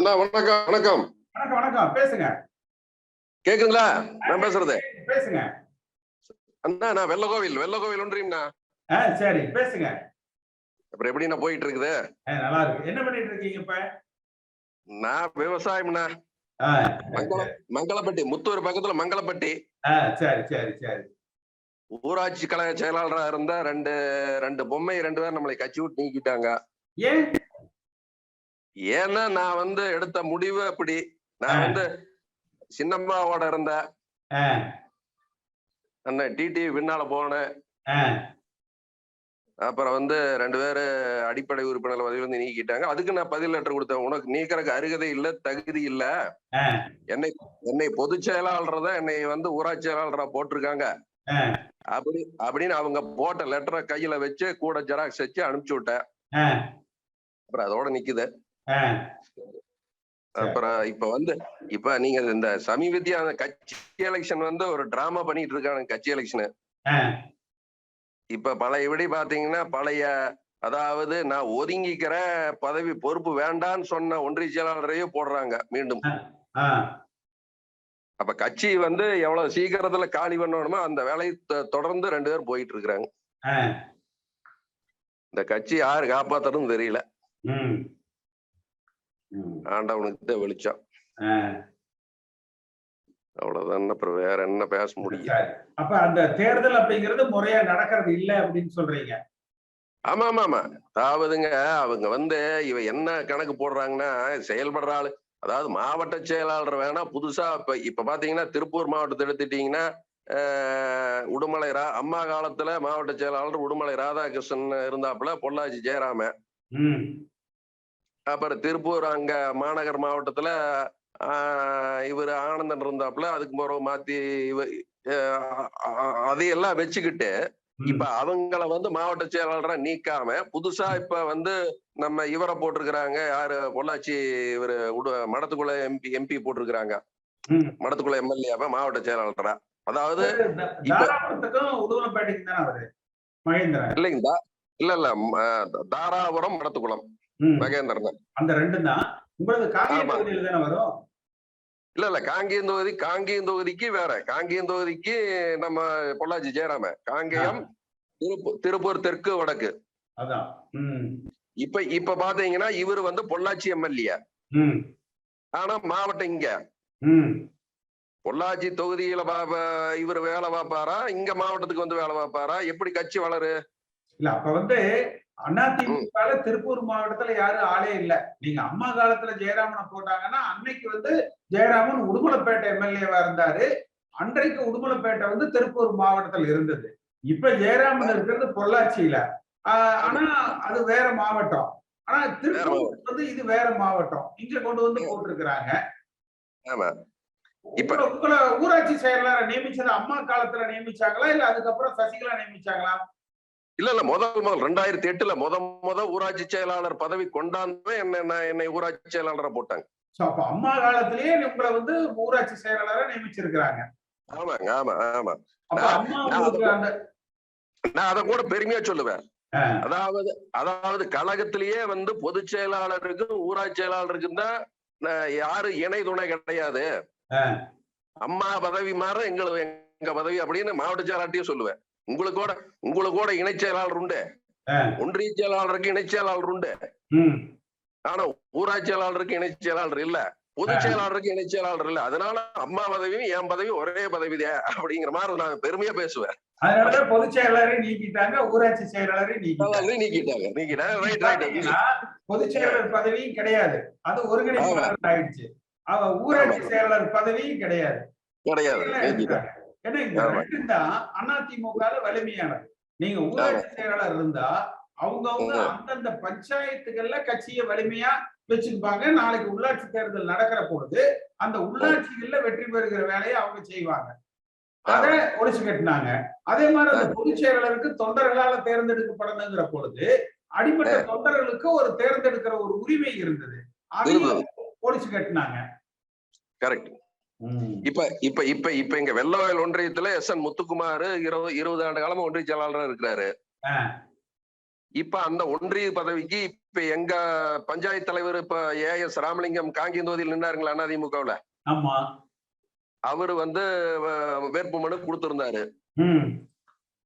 அண்ணா வணக்கம் வணக்கம். வணக்கம் வணக்கம். பேசுங்க. கேக்குங்களா நான் பேசுறது. பேசுங்க. அண்ணா நான் வெள்ளகோவில் வெள்ளகோவில் ஒன்றியம்ண்ணா. சரி. பேசுங்க. அப்புறம் எப்படி நான் போயிட்டு இருக்குது நல்லா இருக்கு என்ன பண்ணிட்டு இருக்கீங்க இப்ப? நான் விவசாயம்ண்ணா. மங்களப்பட்டி முத்தூர் பக்கத்துல மங்களப்பட்டி. சரி சரி சரி. ஊராட்சி கழக செயலாளரா இருந்த ரெண்டு ரெண்டு பொம்மை ரெண்டு பேர் நம்மளை கட்சி விட்டு நீக்கிட்டாங்க. ஏன்? ஏன்னா நான் வந்து எடுத்த முடிவு அப்படி. நான் வந்து சின்னம்மாவோட இருந்த ஆ, அண்ணன் டிடி பின்னால போனேன். அப்புறம் வந்து ரெண்டு பேரு அடிப்படை உறுப்பினர் பதவி வந்து நீக்கிட்டாங்க. அதுக்கு நான் பதில் லெட்டர் கொடுத்தேன். உனக்கு நீக்கிறதுக்கு அருகதை இல்ல தகுதி இல்ல. என்னை என்னை பொதுச் செயலாளர் என்னை வந்து ஊராட்சி செயலாளரா போட்டிருக்காங்க. அப்படி அப்படின்னு அவங்க போட்ட லெட்டரை கையில வச்சு கூட ஜெராக்ஸ் வச்சு அனுப்பிச்சு விட்டேன். அப்புறம் அதோட நிக்குது. அப்புறம் இப்ப வந்து இப்ப நீங்க இந்த சமீபத்திய அந்த கட்சி எலெக்ஷன் வந்து ஒரு டிராமா பண்ணிட்டு இருக்காங்க கட்சி எலெக்ஷன் இப்ப பழைய விடி பாத்தீங்கன்னா பழைய அதாவது நான் ஒதுங்கிக்கிற பதவி பொறுப்பு வேண்டான்னு சொன்ன ஒன்றிய செயலாளரையும் போடுறாங்க மீண்டும். அப்ப கட்சி வந்து எவ்வளவு சீக்கிரத்துல காலி பண்ணணுமோ அந்த வேலையை தொடர்ந்து ரெண்டு பேரும் போயிட்டு இருக்கிறாங்க. இந்த கட்சி யாரு காப்பாத்தணும் தெரியல. ஆண்டவனுக்கு தான் வெளிச்சம். அவ்வளவுதான். அப்புறம் வேற என்ன பேச முடியும். அப்ப அந்த தேர்தல் அப்படிங்கிறது முறையா நடக்கிறது இல்ல அப்படின்னு சொல்றீங்க. ஆமா ஆமா ஆமா அதாவதுங்க அவங்க வந்து இவ என்ன கணக்கு போடுறாங்கன்னா செயல்படுற ஆளு. அதாவது மாவட்ட செயலாளர் வேணா புதுசா இப்ப இப்ப பாத்தீங்கன்னா திருப்பூர் மாவட்டத்தை எடுத்துட்டீங்கன்னா உடுமலை ரா அம்மா காலத்துல மாவட்ட செயலாளர் உடுமலை ராதாகிருஷ்ணன் இருந்தாப்புல பொள்ளாச்சி ஜெயராம அப்புறம் திருப்பூர் அங்க மாநகர் மாவட்டத்துல இவர் ஆனந்தன் இருந்தாப்புல அதுக்கு பிறகு மாத்தி இவ அதையெல்லாம் வச்சுக்கிட்டு இப்ப அவங்கள வந்து மாவட்ட செயலாளரா நீக்காம புதுசா இப்ப வந்து நம்ம இவரை போட்டிருக்கிறாங்க யாரு பொள்ளாச்சி இவரு மடத்துக்குள்ள எம்பி எம்பி போட்டிருக்கிறாங்க. மடத்துக்குள்ள எம்எல்ஏவா மாவட்ட செயலாளரா. அதாவது த- இப்ப- தாராபுரத்துக்கும் உடுமலைப்பேட்டைக்கும் தானே அவரு? மகேந்திரன். இல்லைங்க தா- இல்ல இல்ல தாராபுரம் மடத்துக்குளம். மகேந்திரன் அந்த ரெண்டும் தான். உங்களது காங்கிரஸ் ஆமா. தொகுதியில தானே வரும்? இல்ல இல்ல. காங்கேயம் தொகுதி காங்கேயம் தொகுதிக்கு வேற. காங்கேயம் தொகுதிக்கு நம்ம பொள்ளாச்சி ஜெயராம. காங்கேயம் திருப்பூர் தெற்கு வடக்கு. அதான். இப்ப இப்ப பாத்தீங்கன்னா இவர் வந்து பொள்ளாச்சி எம்எல்ஏ. ஆனா மாவட்டம் இங்க. பொள்ளாச்சி தொகுதியில இவர் வேலை பார்ப்பாரா? இங்க மாவட்டத்துக்கு வந்து வேலை பார்ப்பாரா? எப்படி கட்சி வளரு? இல்ல அப்ப வந்து அதிமுக திருப்பூர் மாவட்டத்துல யாரும் ஆளே இல்ல. நீங்க அம்மா காலத்துல ஜெயராமனை போட்டாங்கன்னா அன்னைக்கு வந்து ஜெயராமன் உடுமலைப்பேட்டை எம்எல்ஏவா இருந்தாரு. அன்றைக்கு உடுமலைப்பேட்டை வந்து திருப்பூர் மாவட்டத்துல இருந்தது. இப்ப ஜெயராமன் இருக்கிறது பொள்ளாச்சியில. ஆஹ் ஆனா அது வேற மாவட்டம். ஆனா திருப்பூர் வந்து இது வேற மாவட்டம். இங்க கொண்டு வந்து போட்டிருக்கிறாங்க. இப்ப- உங்களை- உங்களை ஊராட்சி செயலாளரை நியமிச்சது அம்மா காலத்துல நியமிச்சாங்களா? இல்ல அதுக்கப்புறம் சசிகலா நியமிச்சாங்களா? இல்ல இல்ல முதல் முதல் ரெண்டாயிரத்தி எட்டுல முத முத ஊராட்சி செயலாளர் பதவி கொண்டாந்து என்ன என்ன- ஊராட்சி செயலாளரா போட்டாங்க. அப்ப அம்மா காலத்திலேயே உங்களை வந்து ஊராட்சி செயலாளரா நியமிச்சிருக்கிறாங்க. ஆமாங்க ஆமா ஆமா. நான்- அதை கூட பெருமையா சொல்லுவேன். அதாவது அதாவது கழகத்திலேயே வந்து பொதுச் செயலாளருக்கும் ஊராட்சி செயலாளருக்கும் தான் யாரு இணை துணை கிடையாது. அம்மா பதவி மாற எங்களுக்கு எங்க பதவி அப்படின்னு மாவட்ட செயலாளர்ட்டையும் சொல்லுவேன். உங்களுக்கு கூட இணை செயலாளர் உண்டு. ஒன்றிய செயலாளருக்கு இணை செயலாளர் உண்டு. ஆனா ஊராட்சி செயலாளருக்கு இணை செயலாளர் இல்ல. பொதுச் செயலாளருக்கு இணை செயலாளர் இல்ல. அதனால அம்மா பதவியும் என் பதவியும் ஒரே பதவிதான் அப்படிங்கிற மாதிரி நான் பெருமையா பேசுவேன். அதனாலதான் பொதுச் செயலாளரை நீக்கிட்டாங்க ஊராட்சி செயலாளரை நீக்கிட்டாங்க. நீக்கிட்டாங்க. நீக்கிட்டாங்க. ரைட் ரைட் பொதுச் செயலாளர் பதவியும் கிடையாது. அது ஒருங்கிணைப்பாளர் ஆயிடுச்சு. அவ ஊராட்சி செயலாளர் பதவியும் கிடையாது. கிடையாது. ஏன்னா இந்த. ரெண்டும் தான் அதிமுக வலிமையானது. நீங்க ஊராட்சி செயலாளர் இருந்தா அவங்கவங்க. அந்தந்த பஞ்சாயத்துகள்ல கட்சியை வலிமையா வச்சுப்பாங்க நாளைக்கு உள்ளாட்சி தேர்தல் நடக்கிற பொழுது அந்த உள்ளாட்சிகள்ல வெற்றி பெறுகிற வேலையை அவங்க செய்வாங்க. அத ஒழிச்சு கட்டினாங்க. அதே மாதிரி அந்த பொதுச் செயலாளருக்கு தொண்டர்களால தேர்ந்தெடுக்கப்படணுங்கிற பொழுது அடிமட்ட தொண்டர்களுக்கு ஒரு தேர்ந்தெடுக்கிற ஒரு உரிமை இருந்தது. அதையும். ஒழிச்சு கட்டினாங்க. கரெக்ட். இப்ப இப்ப இப்ப இப்ப இங்க வெள்ளவயல் ஒன்றியத்துல எஸ் என் முத்துக்குமார் இருபது இருபது ஆண்டு காலமா ஒன்றிய செயலாளரா இருக்கிறாரு. இப்ப அந்த ஒன்றிய பதவிக்கு இப்ப எங்க பஞ்சாயத்து தலைவர் இப்ப ஏ எஸ் ராமலிங்கம் காங்கியந்தோதியில் நின்னாருங்களா அதிமுகவுல அவரு வந்து அஹ், வேட்புமனு கொடுத்திருந்தாரு.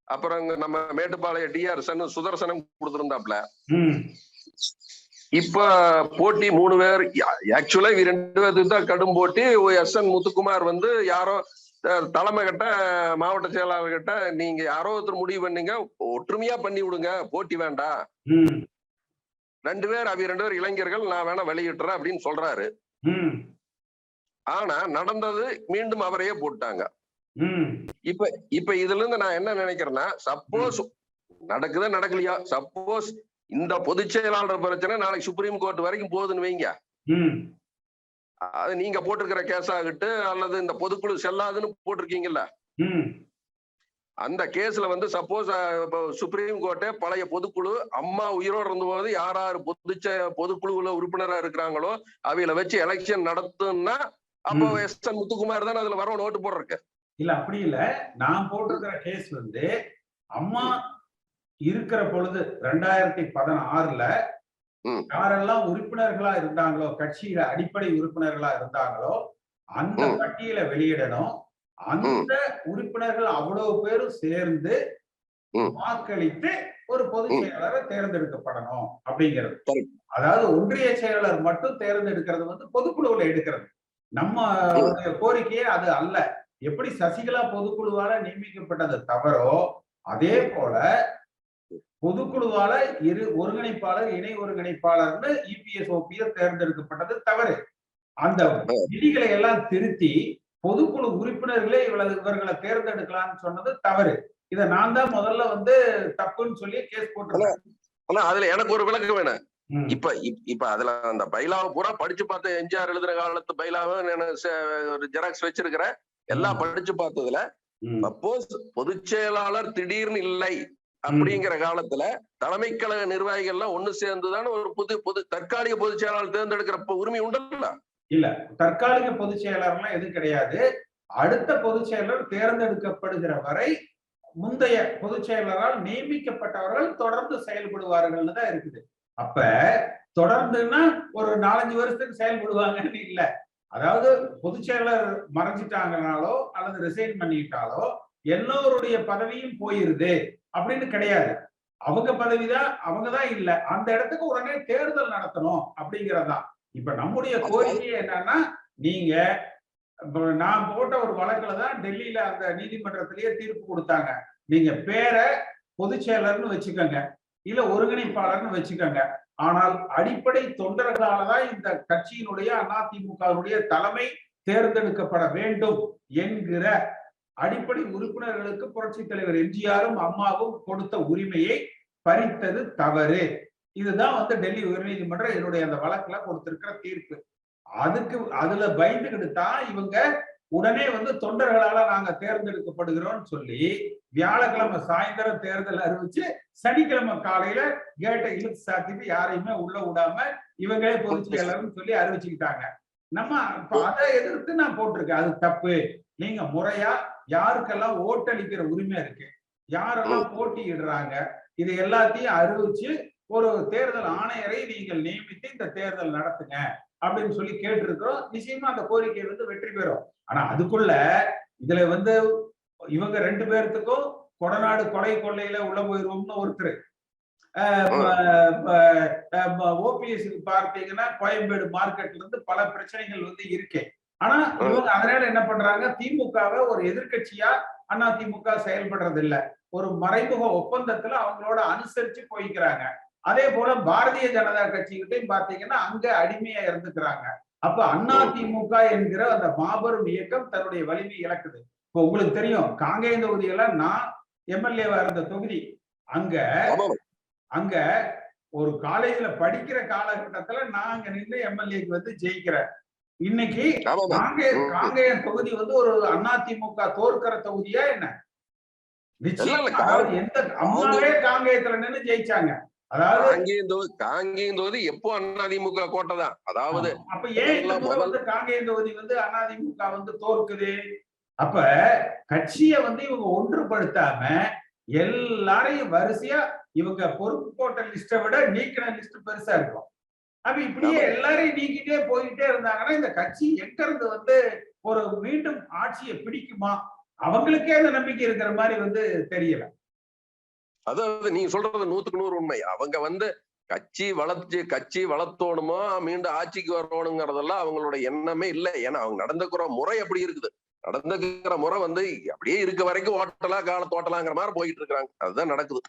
அப்புறம் நம்ம மேட்டுப்பாளைய டிஆர் சன் சுதர்சனம் கொடுத்திருந்தாப்ல. இப்ப போட்டி மூணு பேர் ஆக்சுவலா இவ ரெண்டு பேருக்கு தான் கடும் போட்டி. எஸ் என் முத்துக்குமார் வந்து யாரோ தலைமை கிட்ட மாவட்ட செயலாளர் கிட்ட நீங்க யாரோ ஒருத்தர் முடிவு பண்ணீங்க ஒற்றுமையா பண்ணி விடுங்க போட்டி வேண்டாம். ரெண்டு பேர் அவ ரெண்டு பேர் இளைஞர்கள் நான் வேணா வெளியிட்டுறேன் அப்படின்னு சொல்றாரு. ஆனா நடந்தது மீண்டும் அவரையே போட்டாங்க. இப்ப இப்ப இதுல இருந்து நான் என்ன நினைக்கிறேன்னா சப்போஸ் நடக்குதா நடக்கலையா? சப்போஸ் இந்த பொதுச் செயலாளர் பிரச்சனை நாளைக்கு சுப்ரீம் கோர்ட் வரைக்கும் போகுதுன்னு வைங்க. அது நீங்க போட்டிருக்கிற கேஸ் ஆகட்டு அல்லது இந்த பொதுக்குழு செல்லாதுன்னு போட்டிருக்கீங்கல்ல. அந்த கேஸ்ல வந்து சப்போஸ் சுப்ரீம் கோர்ட்டே பழைய பொதுக்குழு அம்மா உயிரோடு இருந்தபோது யார் யார் பொதுச்ச பொதுக்குழுவுல உறுப்பினரா இருக்கிறாங்களோ அவையில வச்சு எலெக்ஷன் நடத்தும்னா அப்போ. எஸ் என் முத்துக்குமார் தானே அதுல வரணும் ஓட்டு போடுறக்கு இல்ல அப்படி இல்ல. நான் போட்டிருக்கிற கேஸ் வந்து அம்மா இருக்கிற பொழுது ரெண்டாயிரத்தி பதினாறுல. யாரெல்லாம் உறுப்பினர்களா இருந்தாங்களோ கட்சியில அடிப்படை உறுப்பினர்களா இருந்தாங்களோ அந்த. பட்டியலை வெளியிடணும் அந்த உறுப்பினர்கள் அவ்வளவு பேரும் சேர்ந்து. வாக்களித்து ஒரு பொதுச் ம். செயலாளரை தேர்ந்தெடுக்கப்படணும் அப்படிங்கிறது. அதாவது ஒன்றிய செயலாளர் மட்டும் தேர்ந்தெடுக்கிறது வந்து பொதுக்குழுவுல எடுக்கிறது நம்ம கோரிக்கையே அது அல்ல எப்படி சசிகலா பொதுக்குழுவால நியமிக்கப்பட்டது தவறோ அதே போல பொதுக்குழுவால இரு ஒருங்கிணைப்பாளர் இணை ஒருங்கிணைப்பாளர்னு இபிஎஸ் ஓபிஎஸ் தேர்ந்தெடுக்கப்பட்டது தவறு. அந்த விதிகளை எல்லாம் திருத்தி பொதுக்குழு உறுப்பினர்களே இவ்வளவு இவர்களை தேர்ந்தெடுக்கலாம்னு சொன்னது தவறு. இதை நான் தான் முதல்ல வந்து தப்புன்னு சொல்லி கேஸ் போட்டிருக்கேன். ஆனா அதுல எனக்கு ஒரு விளக்கம் வேணும். இப்ப இப்- இப்ப அதுல அந்த பைலாவை பூரா படிச்சு பார்த்த எம்ஜிஆர் எழுதுன காலத்து பைலாவை ஒரு ஜெராக்ஸ் வச்சிருக்கிறேன். எல்லாம் படிச்சு பார்த்ததுல சப்போஸ் பொதுச் செயலாளர் திடீர்னு இல்லை. அப்படிங்கிற காலத்துல தலைமை கழக நிர்வாகிகள்லாம் ஒண்ணு சேர்ந்துதானே ஒரு புது பொது தற்காலிக பொதுச் செயலாளர் தேர்ந்தெடுக்கிற உரிமை உண்டல்ல? இல்ல. தற்காலிக பொதுச் செயலாளர்லாம் எதுவும் கிடையாது. அடுத்த பொதுச் செயலர் தேர்ந்தெடுக்கப்படுகிற வரை முந்தைய பொதுச் செயலரால் நியமிக்கப்பட்டவர்கள் தொடர்ந்து செயல்படுவார்கள்னு தான் இருக்குது. அப்ப தொடர்ந்துன்னா ஒரு நாலஞ்சு வருஷத்துக்கு செயல்படுவாங்கன்னு இல்ல. அதாவது பொதுச் செயலர் மறைஞ்சிட்டாங்கனாலோ அல்லது ரிசைன் பண்ணிட்டாலோ எல்லோருடைய பதவியும் போயிருது. அப்படின்னு கிடையாது. அவங்க பதவிதான் அவங்க தான் இல்ல. அந்த இடத்துக்கு உடனே தேர்தல் நடத்தணும் அப்படிங்கறதுதான். இப்ப நம்முடைய கோரிக்கை என்னன்னா நீங்க நான் போட்ட ஒரு வழக்குல தான் டெல்லியில அந்த நீதிமன்றத்திலேயே தீர்ப்பு கொடுத்தாங்க. நீங்க பேரை பொதுச் செயலர்னு வச்சுக்கோங்க. இல்ல ஒருங்கிணைப்பாளர்னு வச்சுக்கோங்க. ஆனால் அடிப்படை தொண்டர்களால தான் இந்த கட்சியினுடைய அதிமுகவுடைய தலைமை தேர்ந்தெடுக்கப்பட வேண்டும் என்கிற அடிப்படை உறுப்பினர்களுக்கு புரட்சி தலைவர் எம்ஜிஆரும் அம்மாவும் கொடுத்த உரிமையை பறித்தது தவறு. இதுதான் வந்து டெல்லி உயர்நீதிமன்றம் என்னுடைய அந்த வழக்குல கொடுத்திருக்கிற தீர்ப்பு. அதுக்கு அதுல பயந்துகிட்டு தான் இவங்க உடனே வந்து தொண்டர்களால நாங்க தேர்ந்தெடுக்கப்படுகிறோம்னு சொல்லி வியாழக்கிழமை சாயந்தரம் தேர்தல் அறிவிச்சு சனிக்கிழமை காலையில கேட்டை இழுத்து சாத்திட்டு யாரையுமே உள்ள விடாம இவங்களே பொதுச் செயலர்னு சொல்லி அறிவிச்சுக்கிட்டாங்க. நம்ம அதை எதிர்த்து நான் போட்டிருக்கேன். அது தப்பு. நீங்க முறையா யாருக்கெல்லாம் ஓட்டளிக்கிற உரிமை இருக்கு? யாரெல்லாம் போட்டியிடுறாங்க? இது எல்லாத்தையும் அறிவிச்சு ஒரு தேர்தல் ஆணையரை நீங்கள் நியமித்து இந்த தேர்தல் நடத்துங்க அப்படின்னு சொல்லி கேட்டிருக்கிறோம். நிச்சயமா அந்த கோரிக்கை வந்து வெற்றி பெறும். ஆனா அதுக்குள்ள இதுல வந்து இவங்க ரெண்டு பேர்த்துக்கும் கொடநாடு கொலை கொள்ளையில உள்ள போயிருவோம்னு ஒருத்தர். ஓபிஎஸ் பார்த்தீங்கன்னா கோயம்பேடு மார்க்கெட்ல இருந்து பல பிரச்சனைகள் வந்து இருக்கு. ஆனா இவங்க அதனால என்ன பண்றாங்க? திமுகவை ஒரு எதிர்க்கட்சியா அண்ணா திமுக செயல்படுறது இல்ல ஒரு மறைமுக ஒப்பந்தத்துல அவங்களோட அனுசரிச்சு போய்க்கிறாங்க. அதே போல பாரதிய ஜனதா கட்சிகிட்டையும் பாத்தீங்கன்னா அங்க அடிமையா இருந்துக்கிறாங்க அப்ப அண்ணா திமுக என்கிற அந்த மாபெரும் இயக்கம் தன்னுடைய வலிமை இழக்குது. இப்போ உங்களுக்கு தெரியும் காங்கேய தொகுதியெல்லாம் நான் எம்எல்ஏவா இருந்த தொகுதி அங்க அங்க ஒரு காலேஜ்ல படிக்கிற காலகட்டத்துல நான் அங்க நின்று எம்எல்ஏக்கு வந்து ஜெயிக்கிறேன். இன்னைக்கு காங்கேய காங்கேய தொகுதி வந்து ஒரு அதிமுக தோற்கிற தொகுதியா என்ன? எந்த அம்மாவே காங்கேயத்துல நின்று ஜெயிச்சாங்க. அதாவது காங்கேயந்தோதி காங்கேயந்தோதி எப்போ அதிமுக கோட்டை தான் அதாவது அப்ப ஏன் வந்து காங்கேயம் தொகுதி வந்து அதிமுக வந்து தோற்குது? அப்ப கட்சிய வந்து இவங்க ஒன்றுபடுத்தாம எல்லாரையும் வரிசையா இவங்க பொறுப்பு போட்ட லிஸ்ட்டை விட நீக்கின லிஸ்ட் பெருசா இருக்கும். அப்ப இப்படியே. எல்லாரையும் நீக்கிட்டே போயிட்டே இருந்தாங்கன்னா இந்த கட்சி எங்க இருந்து வந்து ஒரு மீண்டும் ஆட்சியை பிடிக்குமா? அவங்களுக்கே அந்த நம்பிக்கை இருக்கிற மாதிரி வந்து தெரியல. அதாவது நீங்க சொல்றது நூத்துக்கு நூறு உண்மை. அவங்க வந்து கட்சி வளர்ச்சி கட்சி வளர்த்தோணுமோ மீண்டும் ஆட்சிக்கு வரணுங்கிறதெல்லாம் அவங்களோட எண்ணமே இல்லை. ஏன்னா அவங்க நடந்துக்கிற முறை அப்படி இருக்குது. நடந்துக்கிற முறை வந்து அப்படியே இருக்க வரைக்கும் ஓட்டலாம் கால தோட்டலாங்கிற மாதிரி போயிட்டு இருக்காங்க அதுதான் நடக்குது.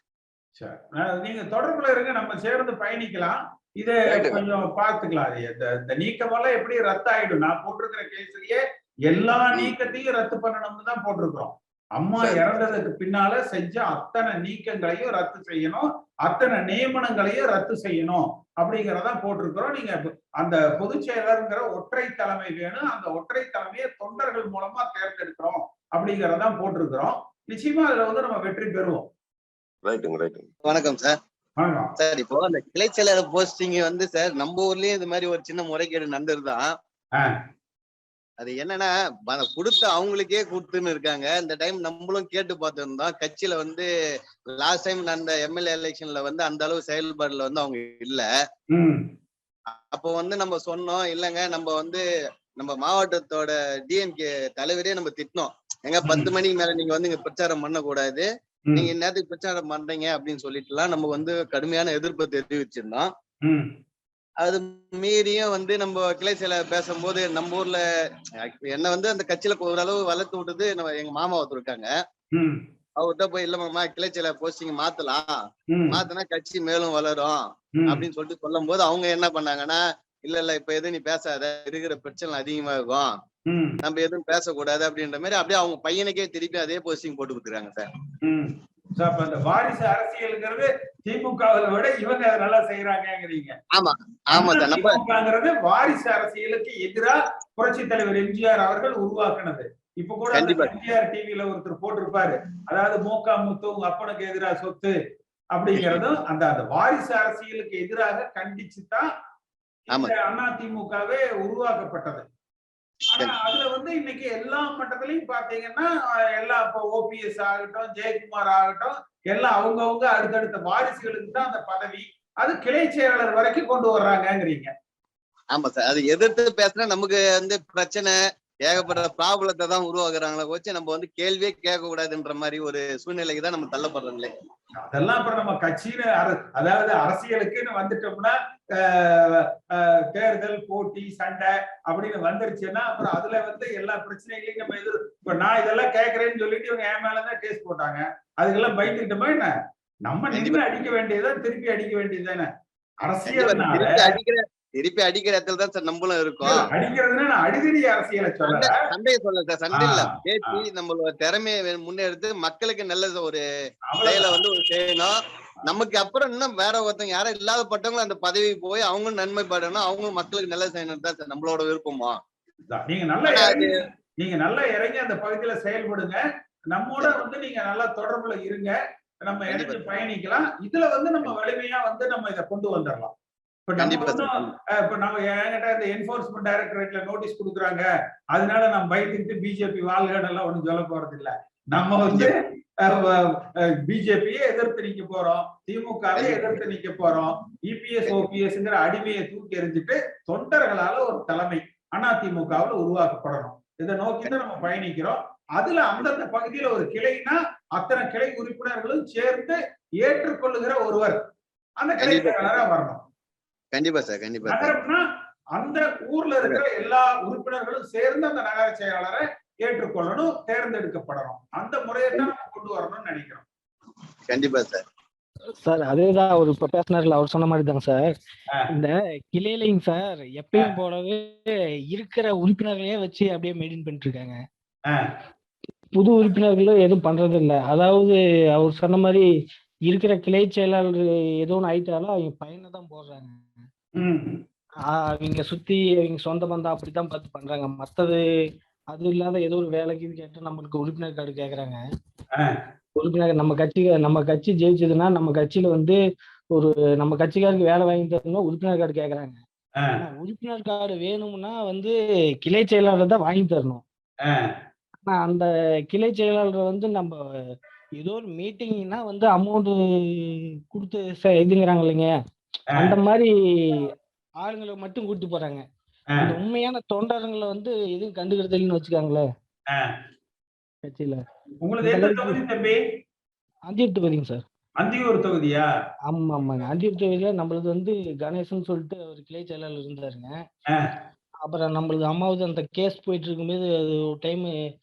சரி. நீங்க தொடர்புல இருங்க நம்ம சேர்ந்து பயணிக்கலாம். இதை. கொஞ்சம் பார்த்துக்கலாம். இது இந்த நீக்கமெல்லாம் எப்படி ரத்து ஆயிடும் நான் போட்டிருக்கிற கேஸ்லயே எல்லா நீக்கத்தையும் ரத்து பண்ணணும்னு தான் போட்டிருக்கிறோம். அம்மா. இறந்ததுக்கு பின்னால செஞ்ச அத்தனை நீக்கங்களையும் ரத்து செய்யணும். அத்தனை நியமனங்களையும் ரத்து செய்யணும். அப்படிங்கறதான் போட்டிருக்கிறோம். நீங்க அந்த பொதுச் செயலருங்கிற ஒற்றை தலைமை வேணும். அந்த ஒற்றை தலைமையை தொண்டர்கள் மூலமா தேர்ந்தெடுக்கிறோம். அப்படிங்கறதான் போட்டிருக்கிறோம். நிச்சயமா அதுல வந்து நம்ம வெற்றி பெறுவோம். ரைட்டுங்க ரைட்டுங்க வணக்கம் சார் சார் இப்போ அந்த கிளை செயலர் போஸ்டிங் வந்து சார் நம்ம ஊர்லயும் இது மாதிரி ஒரு சின்ன முறைகேடு நடந்ததுதான் ஆ. அது என்னன்னா கொடுத்த அவங்களுக்கே கொடுத்துன்னு இருக்காங்க. இந்த டைம் நம்மளும் கேட்டு பார்த்திருந்தோம். கட்சியில வந்து லாஸ்ட் டைம் நடந்த எம்எல்ஏ எலெக்ஷன்ல வந்து அந்த அளவு செயல்பாடுல வந்து அவங்க இல்ல. அப்போ வந்து நம்ம சொன்னோம் இல்லைங்க நம்ம வந்து நம்ம மாவட்டத்தோட டிஎம்கே தலைவரே நம்ம திட்டினோம். எங்க பத்து மணிக்கு மேல நீங்க வந்து இங்க பிரச்சாரம் பண்ணக்கூடாது. நீங்க நேரத்துக்கு பிரச்சாரம் பண்றீங்க அப்படின்னு சொல்லிட்டுலாம் நம்ம வந்து கடுமையான எதிர்ப்பை தெரிவிச்சிருந்தோம். அது மீறியும் வந்து நம்ம கிளை சில பேசும்போது நம்ம ஊர்ல என்ன வந்து அந்த கட்சியில ஓரளவு வளர்த்து விட்டது நம்ம எங்க மாமா ஒருத்தர் இருக்காங்க. அவர்கிட்ட போய் இல்ல மாமா கிளை சில போஸ்டிங் மாத்தலாம். மாத்தினா கட்சி மேலும் வளரும். அப்படின்னு சொல்லிட்டு சொல்லும் போது அவங்க என்ன பண்ணாங்கன்னா இல்ல இல்ல இப்ப எதுவும் நீ பேசாத. இருக்கிற பிரச்சனை அதிகமா இருக்கும் நம்ம எதுவும் பேசக்கூடாது அப்படின்ற மாதிரி அப்படியே அவங்க பையனுக்கே திருப்பி அதே போஸ்டிங் போட்டு கொடுத்துருக்காங்க சார். அப்ப அந்த வாரிசு அரசியலுங்கிறது திமுகவை விட இவங்க நல்லா செய்யறாங்கிறீங்க ஆமா நம்ம திமுகங்கிறது வாரிசு அரசியலுக்கு எதிரா புரட்சி தலைவர் எம்ஜிஆர் அவர்கள் உருவாக்குனது. இப்ப கூட. எம்ஜிஆர் டிவில ஒருத்தர் போட்டிருப்பாரு. அதாவது மூக்கா முத்து உங்க அப்பனுக்கு எதிரா சொத்து அப்படிங்கறதும் அந்த அந்த வாரிசு அரசியலுக்கு எதிராக கண்டிச்சு தான் ஆமா. அண்ணா திமுகவே உருவாக்கப்பட்டது. ஆனா அதுல வந்து இன்னைக்கு எல்லா மட்டத்திலையும் பாத்தீங்கன்னா எல்லா இப்போ ஓபிஎஸ் ஆகட்டும் ஜெயக்குமார் ஆகட்டும் எல்லாம் அவங்கவங்க அடுத்தடுத்த வாரிசுகளுக்கு தான் அந்த பதவி அது கிளை செயலாளர் வரைக்கும் கொண்டு வர்றாங்கங்கிறீங்க. ஆமா சார். அது எதிர்த்து பேசினா நமக்கு வந்து பிரச்சனை ஏகப்பட்ட ப்ராப்ளத்தை தான் உருவாக்குறாங்களே வச்சு நம்ம வந்து கேள்வியே கேட்க கூடாதுன்ற மாதிரி ஒரு சூழ்நிலைக்கு தான் நம்ம தள்ளப்படுறோங்களே அதெல்லாம் அப்புறம் நம்ம அர- அதாவது அரசியலுக்குன்னு வந்துட்டோம்னா தேர்தல் போட்டி சண்டை அப்படின்னு வந்துருச்சுன்னா அப்புறம் அதுல வந்து எல்லா பிரச்சனைகளையும் நம்ம எதிர் இப்ப நான் இதெல்லாம் கேட்கறேன்னு சொல்லிட்டு இவங்க என் மேலதான் கேஸ் போட்டாங்க. அதுக்கெல்லாம் பயந்துட்டோமா என்ன? நம்ம நின்று அடிக்க வேண்டியதுதான் திருப்பி அடிக்க வேண்டியதுதானே? அரசியல்னால திருப்பி அடிக்கிற திருப்பி அடிக்கிற இடத்துல தான் சார் நம்மளும் இருக்கோம். சண்டையை சொல்ல சார் சண்டை இல்ல. பேசி நம்மளோட திறமையை முன்னெடுத்து மக்களுக்கு நல்ல ஒரு செயலை வந்து ஒரு செய்யணும். நமக்கு அப்புறம் இன்னும் வேற ஒருத்தவங்க யாரும் இல்லாதப்பட்டவங்க அந்த பதவி போய் அவங்களும் நன்மை படணும். அவங்க மக்களுக்கு நல்லது செய்யணும் தான் சார் நம்மளோட விருப்பமா. நீங்க நல்லா நீங்க நல்லா இறங்கி அந்த பகுதியில செயல்படுங்க. நம்மோட வந்து நீங்க நல்லா தொடர்புல இருங்க. நம்ம இணைஞ்சு கண்டிப்பா. பயணிக்கலாம். இதுல வந்து நம்ம வலிமையா வந்து நம்ம இதை கொண்டு வந்துடலாம் இப்ப நம்ம என்கிட்ட இந்த என்போர்ஸ்மெண்ட் டைரக்டரேட்ல நோட்டீஸ் கொடுக்குறாங்க? அதனால நம்ம பயந்துட்டு பிஜேபி வாழ்கன்னு எல்லாம் ஒண்ணும் சொல்ல போறது இல்ல நம்ம வந்து பிஜேபியை எதிர்த்து நிக்க போறோம். திமுகவை எதிர்த்து நிக்க போறோம். இபிஎஸ் ஓபிஎஸ்ங்கிற அடிமையை தூக்கி எறிஞ்சிட்டு தொண்டர்களால ஒரு தலைமை அதிமுகவில் உருவாக்கப்படணும். இதை நோக்கி தான் நம்ம பயணிக்கிறோம். அதுல அந்தந்த பகுதியில ஒரு கிளைனா அத்தனை கிளை உறுப்பினர்களும் சேர்ந்து ஏற்றுக்கொள்ளுகிற ஒருவர். அந்த கிளை வரணும். கண்டிப்பா சார் கண்டிப்பா நகரம்னா அந்த ஊர்ல இருக்கிற எல்லா உறுப்பினர்களும் சேர்ந்து அந்த நகர செயலாளரை ஏற்றுக்கொள்ளணும் தேர்ந்தெடுக்கப்படணும். அந்த முறையை தான் நம்ம கொண்டு வரணும்னு நினைக்கிறோம். கண்டிப்பா சார். சார் அதேதான் அவர் இப்ப பேசினார்ல அவர் சொன்ன மாதிரி தான் சார். இந்த கிளையிலையும் சார் எப்பயும் போலவே இருக்கிற உறுப்பினர்களே வச்சு அப்படியே மெயின்டைன் பண்ணிட்டு இருக்காங்க. புது உறுப்பினர்களும் எதுவும் பண்றது இல்ல அதாவது அவர் சொன்ன மாதிரி இருக்கிற கிளை செயலாளர் ஏதோ ஒன்று ஆயிட்டாலும் அவங்க பையனை தான் போடுறாங்க. அவங்க சுத்தி அவங்க சொந்த பந்தம் அப்படித்தான் பார்த்து பண்றாங்க. மத்தது அது இல்லாத ஏதோ ஒரு வேலைக்கு கேட்டு நம்மளுக்கு உறுப்பினர் கார்டு கேக்குறாங்க. உறுப்பினர் நம்ம கட்சி நம்ம கட்சி ஜெயிச்சதுன்னா நம்ம கட்சியில வந்து ஒரு நம்ம கட்சிக்காருக்கு வேலை வாங்கி தரணும் உறுப்பினர் கார்டு கேக்குறாங்க. உறுப்பினர் கார்டு வேணும்னா வந்து கிளை செயலாளர் தான் வாங்கி தரணும். ஆனா அந்த கிளை செயலாளர் வந்து நம்ம ஏதோ ஒரு மீட்டிங்னா வந்து அமௌண்ட் கொடுத்து இதுங்கிறாங்க இல்லைங்க. அந்த மாதிரி ஆளுங்களை மட்டும் கூட்டி போறாங்க. ஆ. இந்த உண்மையான தொண்டர்களை வந்து எதுவும் கண்டுக்கிறது இல்லைன்னு வச்சுக்காங்களேன் ஆ. கட்சியில. உங்களுக்கு தொகுதிங்க சார். அந்தியூர் தொகுதியா? ஆமா ஆமாங்க. அந்தியூர் தொகுதியில நம்மளது வந்து கணேசன் சொல்லிட்டு அவர் கிளை செயலாளர் இருந்தாருங்க. அப்புறம் நம்மளது அம்மாவுக்கு அந்த கேஸ் போயிட்டு இருக்கும்போது அது ஒரு டைம்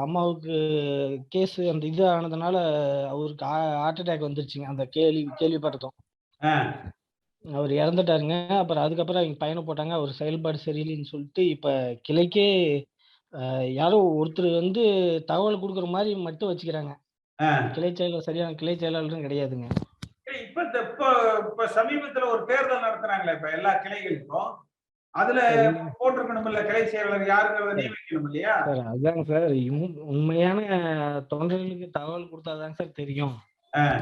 அம்மாவுக்கு கேஸ் அந்த இது ஆனதுனால அவருக்கு ஹார்ட் அட்டாக் வந்துருச்சுங்க. அந்த கேள்வி கேள்விப்பட்டதும். ஆ. அவர் இறந்துட்டாருங்க. அப்புறம் அதுக்கப்புறம் அவங்க பையனை போட்டாங்க. அவர் செயல்பாடு சரியில்லைன்னு சொல்லிட்டு இப்ப கிளைக்கே ஆஹ், யாரோ ஒருத்தர் வந்து தகவல் கொடுக்குற மாதிரி மட்டும் வச்சுக்கிறாங்க. ஆ. கிளை செயலர் சரியான கிளை செயலாளரும் கிடையாதுங்க. ஏய், இப்ப இந்த இப்ப இப்ப சமீபத்துல ஒரு தேர்தல் நடத்துறாங்களே இப்ப எல்லா கிளைகளுக்கும். அதுல போட்டிருக்கணும் இல்ல கிளை செயலாளர் யாருங்கிறத நியமிக்கணும் இல்லையா? சார் அதாங்க சார். உண்- உண்மையான தொண்டர்களுக்கு தகவல் கொடுத்தாதாங்க சார் தெரியும். ஆ.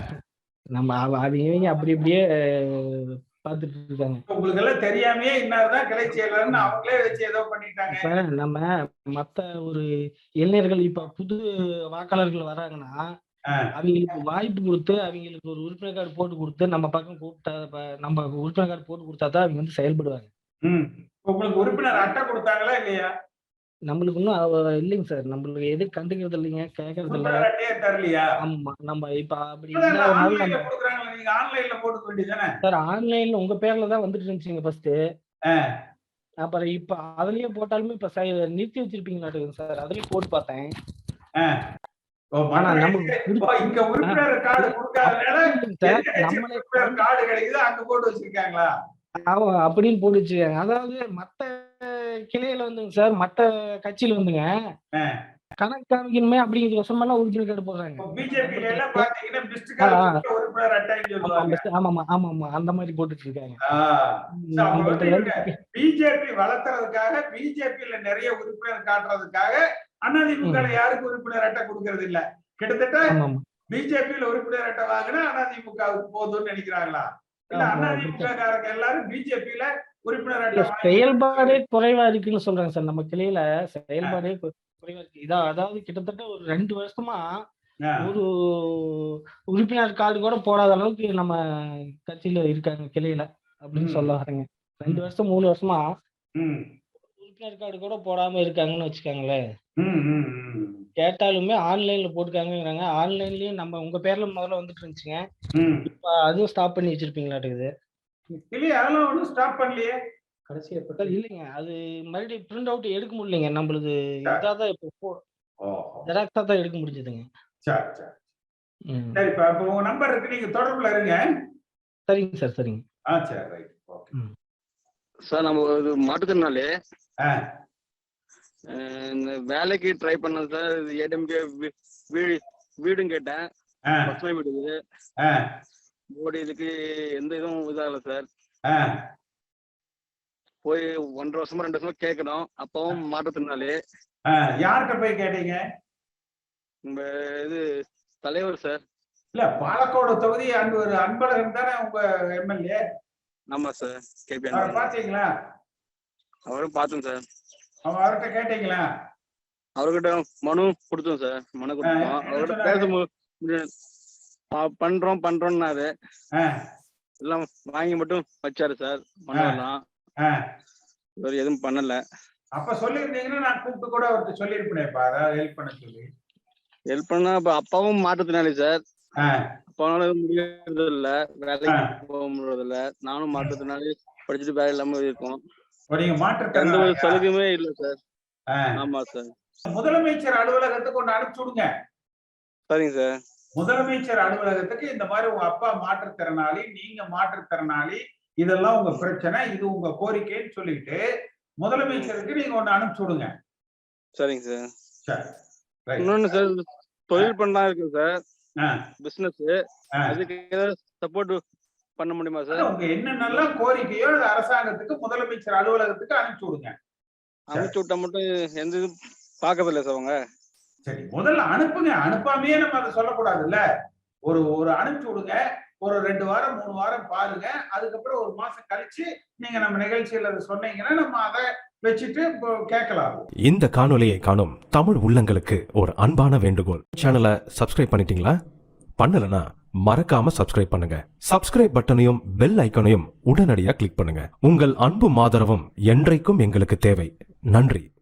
நம்ம அவ- அவங்க அப்படி இப்படியே பார்த்துட்டு இருக்காங்க உங்களுக்கு எல்லாம் தெரியாமயே இன்னார்தான் கிளை செயலாளர்னு அவங்களே வச்சு ஏதோ பண்ணிட்டாங்க இப்ப நம்ம மத்த ஒரு இளைஞர்கள் இப்ப புது வாக்காளர்கள் வராங்கன்னா. அவங்களுக்கு வாய்ப்பு கொடுத்து அவங்களுக்கு ஒரு உறுப்பினர் கார்டு போட்டு கொடுத்து நம்ம பக்கம் கூப்பிட்டா நம்ம உறுப்பினர் கார்டு போட்டு கொடுத்தா தான் அவங்க வந்து செயல்படுவாங்க. உங்களுக்கு உறுப்பினர் அட்டை கொடுத்தாங்களா இல்லையா நம்மளுக்கு இன்னும் இல்லைங்க சார். நம்மளுக்கு எது கண்டுக்கிறது இல்லைங்க கேட்கறது இல்ல ஆமா நம்ம இப்ப அப்படி சார் ஆன்லைன்ல உங்க பேர்ல தான் வந்துட்டு இருந்துச்சுங்க ஃபர்ஸ்ட். அப்புறம் இப்ப அதுலயே போட்டாலுமே இப்ப நிறுத்தி வச்சிருப்பீங்களாட்டுங்க சார். அதுலயும் போட்டு பார்த்தேன். அப்படின்னு போட்டு வச்சிருக்காங்க அதாவது மத்த கிளையில வந்துங்க சார். மத்த கட்சியில வந்துங்க. கணக்கு காமிக்கணுமே அப்படிங்கிற போடுறாங்க. பிஜேபியில எல்லாம் ஆ. கார்டு அட்டைன்னு ஆமா ஆமாமா ஆமாமா அந்த மாதிரி போட்டுட்டு இருக்காங்க பிஜேபி வளர்த்துறதுக்காக பிஜேபியில நிறைய உறுப்பினர் காட்டுறதுக்காக அதிமுக யாருக்கு உறுப்பினர் அட்டை கொடுக்கறது இல்ல? கிட்டத்தட்ட பிஜேபியில உறுப்பினர் அட்டை வாங்கினா அதிமுகவுக்கு போதும்னு நினைக்கிறாங்களா? இல்ல ஆமா, அதிமுக எல்லாரும் பிஜேபியில செயல்பாடே குறைவா இருக்குன்னு சொல்றாங்க சார் நம்ம கிளையில செயல்பாடே குறைவா இருக்கு இதா அதாவது கிட்டத்தட்ட ஒரு ரெண்டு வருஷமா. ஒரு உறுப்பினர் கார்டு கூட போடாத அளவுக்கு நம்ம கட்சியில இருக்காங்க கிளையில அப்படின்னு. சொல்ல வரேங்க ரெண்டு வருஷம் மூணு வருஷமா. உறுப்பினர் கார்டு கூட போடாம இருக்காங்கன்னு வச்சுக்கோங்களேன். கேட்டாலுமே ஆன்லைன்ல போட்டுக்காங்கிறாங்க ஆன்லைன்லயும் நம்ம உங்க பேர்ல முதல்ல வந்துட்டு இருந்துச்சுங்க. இப்ப அதுவும் ஸ்டாப் பண்ணி வச்சிருப்பீங்களாட்டுக்குது இல்லையே அதெல்லாம் ஒண்ணும் ஸ்டாப் பண்ணலையே. கடைசியா பார்த்தா இல்லைங்க. அது மறுபடியும் பிரிண்ட் அவுட் எடுக்க முடியலைங்க. நம்மளுது இதாதான் இப்போ ஜெராக்ஸா தான் எடுக்க முடிஞ்சதுங்க. சரி சரி. சரி இப்ப இப்ப உங்க நம்பர் இருக்கு. நீங்க தொடர்புல இருங்க. சரிங்க சார் சரிங்க. ஆ சரி ரைட். ஓகே. சார் நம்ம இது. அஹ் இந்த வேலைக்கு ட்ரை பண்ணேன் சார் ஏடிஎம்கே வீடு வீடும் கேட்டேன். பசுமை வீடு போடி இதுக்கு எந்த இதுவும் இதாகல சார். போய் ஒன்றரை வருஷமா ரெண்டு வருஷமா கேட்கணும். அப்பவும் மாற்றுத்திறனாளி ஆ, யார்கிட்ட போய் கேட்டீங்க? நம்ம இது தலைவர் சார். இல்ல பாலக்கோடு தொகுதி அன்பு ஒரு அன்பழகன் தானே உங்க எம்எல்ஏ? ஆமா சார் கேபி பாத்தீங்களா அவரும் பார்த்தோம் சார். அவன் அவர்கிட்ட கேட்டீங்களா? அவர்கிட்ட மனு கொடுத்தோம் சார் மனு கொடுத்தோம். அவர்கிட்ட? பேச பண்றோம் பண்றோம்னாரு. எல்லாம் வாங்கி மட்டும் வச்சாரு சார். ஆ. இவர் எதுவும் பண்ணல. அப்ப சொல்லியிருந்தீங்கன்னா நான் கூப்பிட்டு கூட அவர்கிட்ட சொல்லியிருப்பேனேப்பா. அதாவது ஹெல்ப் பண்ண சொல்லி. ஹெல்ப் பண்ணா இப்ப அப்பாவும் மாற்றுத்திறனாளி சார். அப்பாவால முடியறது இல்ல வேலைக்கு. போக முடியறது இல்ல நானும் மாற்றுத்திறனாளி படிச்சுட்டு வேலை இல்லாம இருக்கோம் எந்த ஒரு? சலுகையுமே இல்ல சார். ஆமா சார். முதலமைச்சர் அலுவலகத்துக்கு ஒண்ணு அனுப்பிச்சு விடுங்க. சரிங்க சார். முதலமைச்சர் அலுவலகத்துக்கு இந்த மாதிரி உங்க அப்பா மாற்றுத்திறனாளி நீங்க மாற்றுத்திறனாளி இதெல்லாம் உங்க பிரச்சனை இது உங்க கோரிக்கைன்னு சொல்லிட்டு முதலமைச்சருக்கு நீங்க ஒண்ணு அனுப்பிச்சு விடுங்க. சரிங்க சார். சரி. ரைட். இன்னொன்னு சார் தொழில் பண்ணலாம் இருக்கு சார். பிசினஸ். அதுக்கு சப்போர்ட் பண்ண முடியுமா சார்? உங்க என்னென்னலாம் கோரிக்கையோ அது அரசாங்கத்துக்கு முதலமைச்சர் அலுவலகத்துக்கு அனுப்பிச்சு விடுங்க. அனுப்பிச்சு விட்டா மட்டும் எந்த இதுவும் பாக்குறது இல்ல சார் அவங்க. சரி முதல்ல அனுப்புங்க. அனுப்பாமையே நம்ம அதை சொல்லக்கூடாதுல்ல. ஒரு ஒரு அனுப்பிச்சு விடுங்க. ஒரு ரெண்டு வாரம் மூணு வாரம் பாருங்க. அதுக்கப்புறம் ஒரு மாசம் கழிச்சு நீங்க நம்ம நிகழ்ச்சியில அதை சொன்னீங்கன்னா நம்ம அதை வச்சுட்டு கேட்கலாம். இந்த காணொலியை காணும் தமிழ் உள்ளங்களுக்கு ஒரு அன்பான வேண்டுகோள். சேனலை சப்ஸ்கிரைப் பண்ணிட்டீங்களா? பண்ணலனா மறக்காம சப்ஸ்கிரைப் பண்ணுங்க. சப்ஸ்கிரைப் பட்டனையும் பெல் ஐக்கனையும் உடனடியாக கிளிக் பண்ணுங்க. உங்கள் அன்பும் ஆதரவும் என்றைக்கும் எங்களுக்கு தேவை. நன்றி.